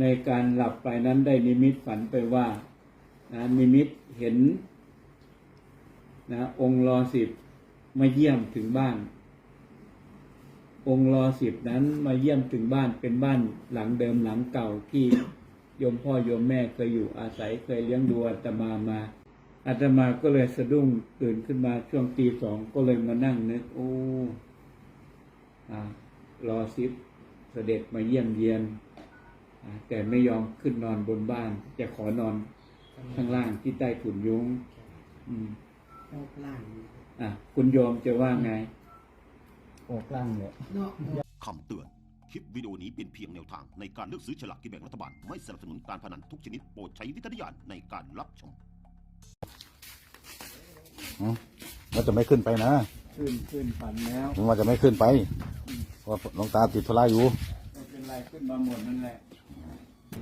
ในการหลับไปนั้นได้นิมิตฝันไปว่านะนิมิตเห็นนะองค์รอสิบมาเยี่ยมถึงบ้าน องค์รอสิบนั้นมาเยี่ยมถึงบ้านเป็นบ้านหลังเดิมหลังเก่าที่โยมพ่อโยมแม่เคยอยู่อาศัยเคยเลี้ยงดูอาตมามาอาตมาก็เลยสะดุ้งตื่นขึ้นมาช่วงตีสองก็เลยมานั่งนึกโอ้อรอสิบเสด็จมาเยี่ยมเยียน แต่ไม่ยอมขึ้นนอนบนบ้าน จะขอนอนข้างล่างที่ใต้ถุนยุ้งอืมออกล่างอะคุณโยมจะว่าไงออกล่างเลยเนาะคำเตือน คลิปวิดีโอนี้เป็นเพียงแนวทางในการเลือกซื้อฉลากกินแบ่งรัฐบาล ไม่สนับสนุนการพนันทุกชนิดโปรดใช้วิจารณญาณในการรับชมว่าจะไม่ขึ้นไปนะ ขึ้นขึ้นฝันแล้วผมว่าจะไม่ขึ้นไปเพราะหลวงตาติดธุระอยู่ไม่เป็นไรขึ้นมาหมดนั่นแหละ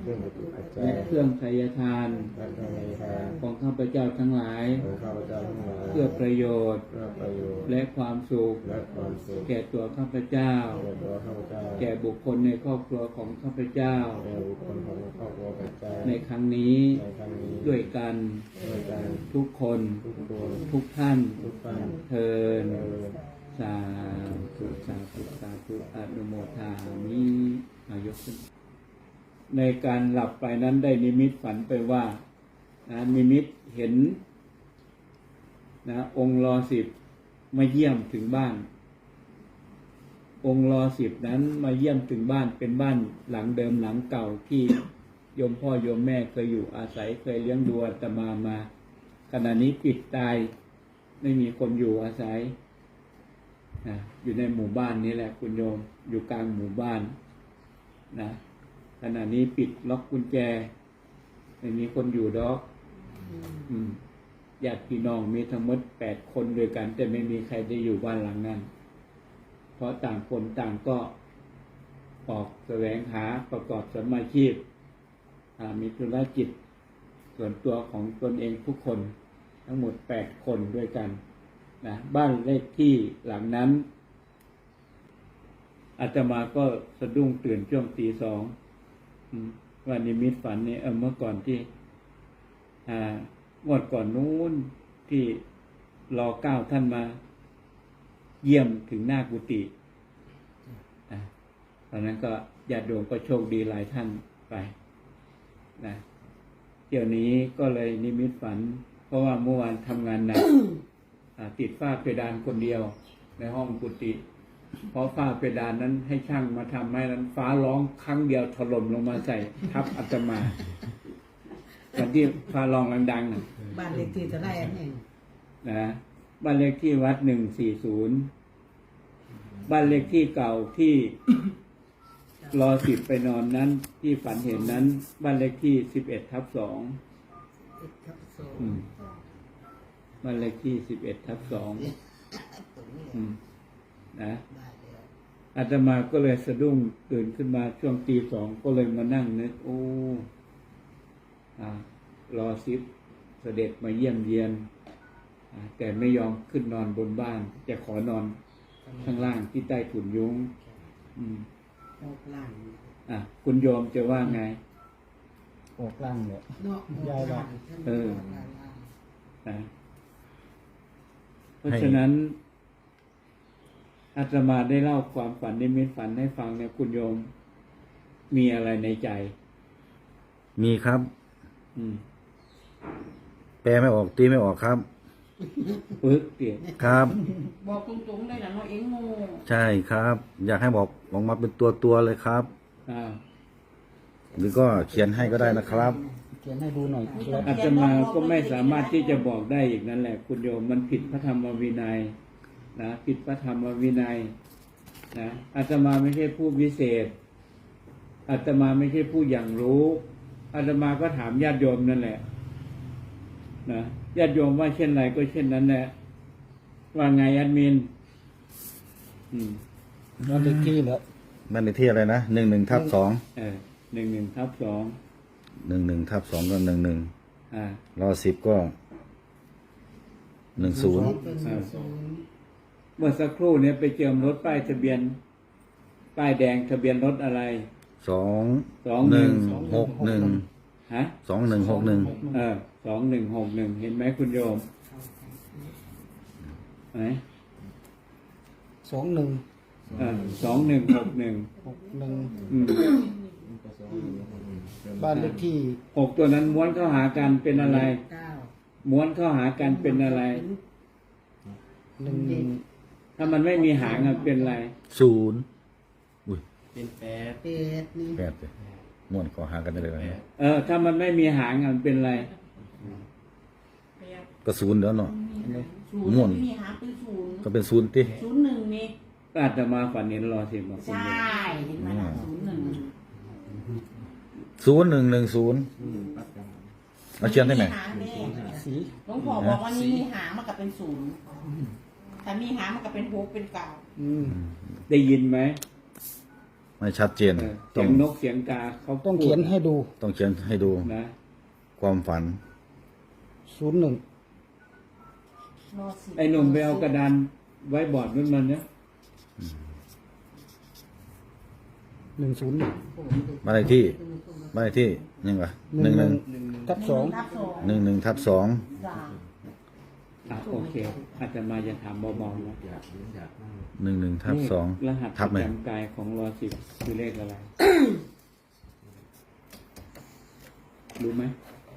เครื่องประตูปัจจัและยเครื่องไทยทานและธรรมทานของข้าพเจ้าทั้งหลาย ของข้าพเจ้าทั้งหลายเพื่อประโยชน์ เพื่อประโยชน์ และความสุข และความสุข แก่ตัวข้าพเจ้า แก่ตัวข้าพเจ้า แก่บุคคลในครอบครัวของข้าพเจ้า แก่บุคคลของครอบครัวปัจจัยในครั้งนี้ ในครั้งนี้ ด้วยกัน ด้วยกัน ทุกคน ทุกคน ทุกท่าน ทุกท่านเทินเอ่อสาธุสาธุสาธุอนุโมทามิอายกขึ้น ในการหลับไปนั้นได้นิมิตฝันไปว่านะนิมิตเห็นนะองค์รอสิบมาเยี่ยมถึงบ้าน องค์รอสิบนั้นมาเยี่ยมถึงบ้านเป็นบ้านหลังเดิมหลังเก่าที่โยมพ่อโยมแม่เคยอยู่อาศัยเคยเลี้ยงดูอาตมามา ขณะนี้ปิดตายไม่มีคนอยู่อาศัยนะอยู่ในหมู่บ้านนี้แหละคุณโยมอยู่กลางหมู่บ้านนะ ขณะนี้ปิดล็อกกุญแจไม่มีคนอยู่ดอกอืมญาติพี่น้องมีทั้งหมดแปดคนด้วยกัน แต่ไม่มีใครได้อยู่บ้านหลังนั้น เพราะต่างคนต่างก็ออกแสวงหาประกอบสมมาชีพอ่ามีธุรกิจ ส่วนตัวของตนเองทุกคน ทั้งหมดแปดคนด้วยกันนะบ้านเลขที่หลังนั้นอาตมาก็สะดุ้งตื่นช่วงตีสองอืม ว่านิมิตฝันเนี่ยเออเมื่อก่อนที่อ่างวดก่อนนู้นที่รอเก้าท่านมา เยี่ยมถึงหน้ากุฏิตอนนั้นก็ญาติโยมก็โชคดีหลายท่านไปนะเดี๋ยวนี้ก็เลยนิมิตฝัน เพราะว่าเมื่อวานทำงานหนักติดฝ้าเพดานคนเดียว ในห้องกุฏิ พราะฝ้าเพดานนั้นให้ช่างมาทำให้นั้น ฟ้าร้องครั้งเดียวถล่มลงมาใส่ทับอาตมาตอนที่ฟ้าร้องดังๆน่ะบ้านเลขที่เท่าไหร่อันนี้นะบ้านเลขที่วัดหนึ่งสี่ศูนย์บ้านเลขที่เก่าที่รอสิบไปนอนนั้น ที่ฝันเห็นนั้น บ้านเลขที่สิบเอ็ดทับสองเอ็ดทับสองอืมบ้านเลขที่สิบเอ็ดทับสองตรงนี้อืมนะได้แล้ว อาตมาก็เลยสะดุ้งตื่นขึ้นมาช่วงตีสองก็เลยมานั่งนึกโอ้อารอซิบเสด็จมาเยี่ยมเยียนอ่าแต่ไม่ยอมขึ้นนอนบนบ้าน จะขอนอนข้างล่างที่ใต้ถุนยุ้งอืมออกล่างอะคุณโยมจะว่าไงออกล่างเลยเนาะออกล่างเออกล่างนะเพราะฉะนั้น อาตมาได้เล่าความฝันนิมิตฝันให้ฟังเนี่ยคุณโยม มีอะไรในใจ มีครับ อืมแปลไม่ออกตีไม่ออกครับปึ๊กเตี๋ยครับ บอกตรงๆได้นะน้องเอ็งโง่ใช่ครับ อยากให้บอกออกมาเป็นตัวตัวๆเลยครับอ้าวหรือก็เขียนให้ก็ได้นะครับ เขียนให้ดูหน่อยอาตมาก็ไม่สามารถที่จะบอกได้อีกนั่นแหละ คุณโยมมันผิดพระธรรมวินัย นะผิดพระธรรมวินัยนะอาตมาไม่ใช่ผู้วิเศษอาตมาไม่ใช่ผู้อย่างรู้อาตมาก็ถามญาติโยมนั่นแหละนะญาติโยมว่าเช่นไรก็เช่นนั้นแหละว่าไงแอดมินอืมบ้านเลขที่เหรอบ้านเลขที่อะไรนะหนึ่งหนึ่งทับสองเออหนึ่งหนึ่งทับสองหนึ่งหนึ่งทับสองก็หนึ่งหนึ่งอ่ารอสิบก็หนึ่งศูนย์ เป็นหนึ่งศูนย์เมื่อสักครู่เนี้ยไปเจิมรถป้ายทะเบียน ป้ายแดงทะเบียนรถอะไร สองสองหหนึ่นึ่งง หกหนึ่งฮะ สองหนึ่งหกหนึ่งเออสองหนึ่งหกหนึ่งเห็นไหมคุณโยมไหนสองหนึ่งเออสองหนึ่งหกหนึ่งหกหนึ่งอืมบ้านเลขที่หกตัวนั้นม้วนเข้าหากันเป็นอะไร เก้าม้วนเข้าหากันเป็นอะไร หนึ่งหนึ่ง ถ้ามันไม่มีหางอะเป็นอะไร ศูนย์อุ้ยเป็นแปดเป็ดนี่แปดเลยม้วนขอหากันได้เลยนะเออ ถ้ามันไม่มีหางอะมันเป็นอะไร ก็ศูนย์แล้วเนาะ ศูนม่วนย์ไม่มีหาเป็นศูนย์ก็เป็นศูนย์ติศูนย์หนึ่งนี่ก็อาจจะมาฝันเห็นรอสิบอกคุณใช่โยมเห็นไหมล่ะศูนย์หนึ่งศูนย์หนึ่งหนึ่งศูนย์เอาเชียนได้ไหมหางนี่สีหลวงพ่อบอกว่านี่มีหางมันก็เป็นศูนย์ แต่มีหางมันก็เป็นหกเป็นเก้าอืมได้ยินไหมไม่ชัดเจนเออต้เสีอยงงนกเสียงกาเขาต้องเขียนให้ดูต้องเขียนให้ดูนะความฝัน ศูนย์หนึ่งรอสิไอ้หนุ่มไปเอากระดานไว้บอร์ดมันมันเนี่ยหนึ่งศูนย์หนึ่งบ้านเลขที่ บ้านเลขที่ยังไงหหนึ่นึ่งงหหนึ่นึ่งงทับสองทับสองหนึ่งหนึ่งทับสองจ้า อะโอเคอาจจะมาจะถามเบาๆนะอยากอยากนั่งหนึ่งหนึ่งทับสองรหัสปทับระไหมจำกายของรอสิบคือเลขอะไร รู้ไหม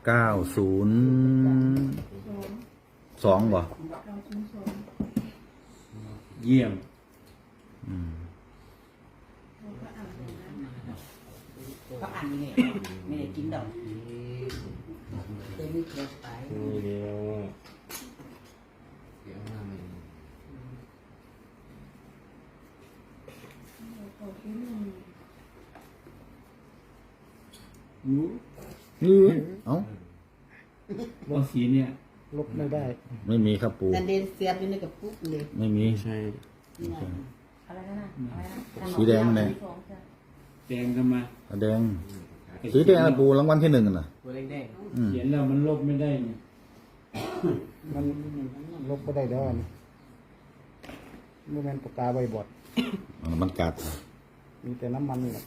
เก้าศูนย์สองบ่เยี่ยม เขาอ่านนี่เลยไม่ได้กินดอกเต็มเกลือไป นี่เดียวเดี๋ยวมาใหม่ รู้เอ้าว่าสีเนี่ย ลบไม่ได้ไม่มีครับปูแต่เดนเสียบอยู่ในกระปุกเลยไม่มี ใช่อะไรนะน่ะอะไรนะสีแดงเนี่ย แดงกันมาแดง สีแดงนะปูรางวัลที่หนึ่งน่ะ ตัวแดงอืมเขียนแล้วมันลบไม่ได้เนี่ยมันลบไม่ได้แล้วนี่ไม่แม่นปากกาใบบอดอ่ามันกัด มีแต่น้ำมันนี่แหละ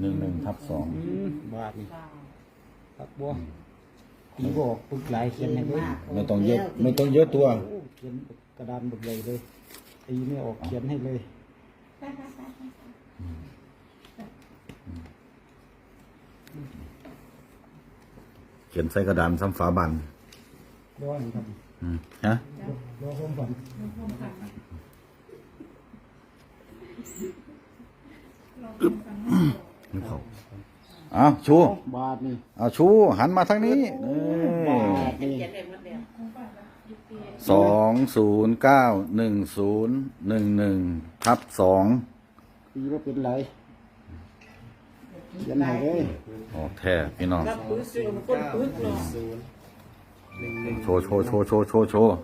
หนึ่งหนึ่งทับสองอืมบาทนี่ปักบัวผีบอกปึกหลายเขียนให้เลยไม่ต้องเยอะไม่ต้องเยอะตัว โอ้เขียนกระดานบึกใหญ่เลยตีไม่ออกเขียนให้เลยเขียนใส่กระดานซ้ำฝาบันร้อนครับอืมฮะรอความฝัน ไม่เขาเอาชูบาทนี่เอาชูหันมาทางนี้นี่บาทนี่เขียนเองหมดแล้วสองศูนย์เก้าหนึ่งศูนย์หนึ่งหนึ่งทับสองตีว่าเป็นไรเขียนให้เลยโอ้แท้พี่น้องรับปื้อซื้อก้นปื้อเนาะศูนย์หนึ่งหนึ่งโชว์โชว์โชว์โชว์โชว์โชว์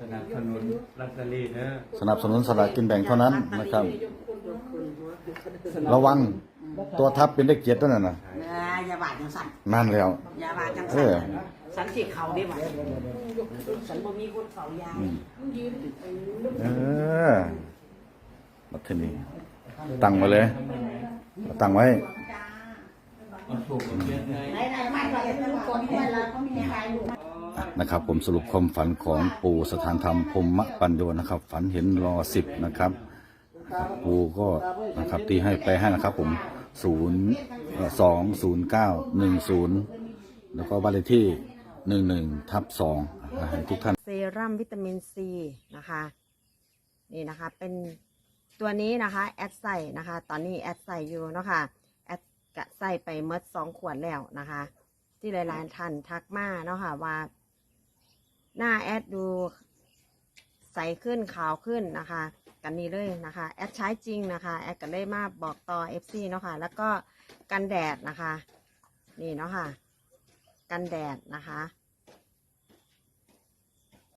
สนับสนุนลอตเตอรี่นะสนับสนุนสลากกินแบ่งเท่านั้นนะครับ ระวัง ตัวทับเป็นเลขเจ็ดตัวนั่นน่ะอย่าบาดจังสั่นนั่นแล้วอย่าบาดจังเอสั่นอสันสิเขาได้บ่ฉันบ่มีคนเขายาวเออมาทีนี้ตั้งไว้เลยตั้งไว้เอาถูกเอาเขียนให้ไหนๆมาก็เอ็ดลูกคนด้วยแล้วเขามีใครลูกนะครับผมสรุปความฝันของปู่สถานธรรมพรหมปัญโยนะครับ ฝันเห็นรอสิบนะครับปู่ก็นะครับตีให้ไปให้นะครับผม ศูนย์สองศูนย์เก้าหนึ่งศูนย์แล้วก็บ้านเลขที่หนึ่งหนึ่งทับสองให้ทุกท่านเซรั่มวิตามินซีนะคะ นี่นะคะเป็นตัวนี้นะคะ แอดใส่นะคะ ตอนนี้แอดใส่อยู่เนาะค่ะแอดกะใส่ไปเมดสองขวดแล้วนะคะ ที่หลายๆท่านทักมาเนาะค่ะว่า หน้าแอดดูใสขึ้นขาวขึ้นนะคะ กันนี้เลยนะคะ แอดใช้จริงนะคะ แอดก็เลยมาบอกต่อ FC เนาะค่ะ แล้วก็กันแดดนะคะ นี่เนาะค่ะ กันแดดนะคะ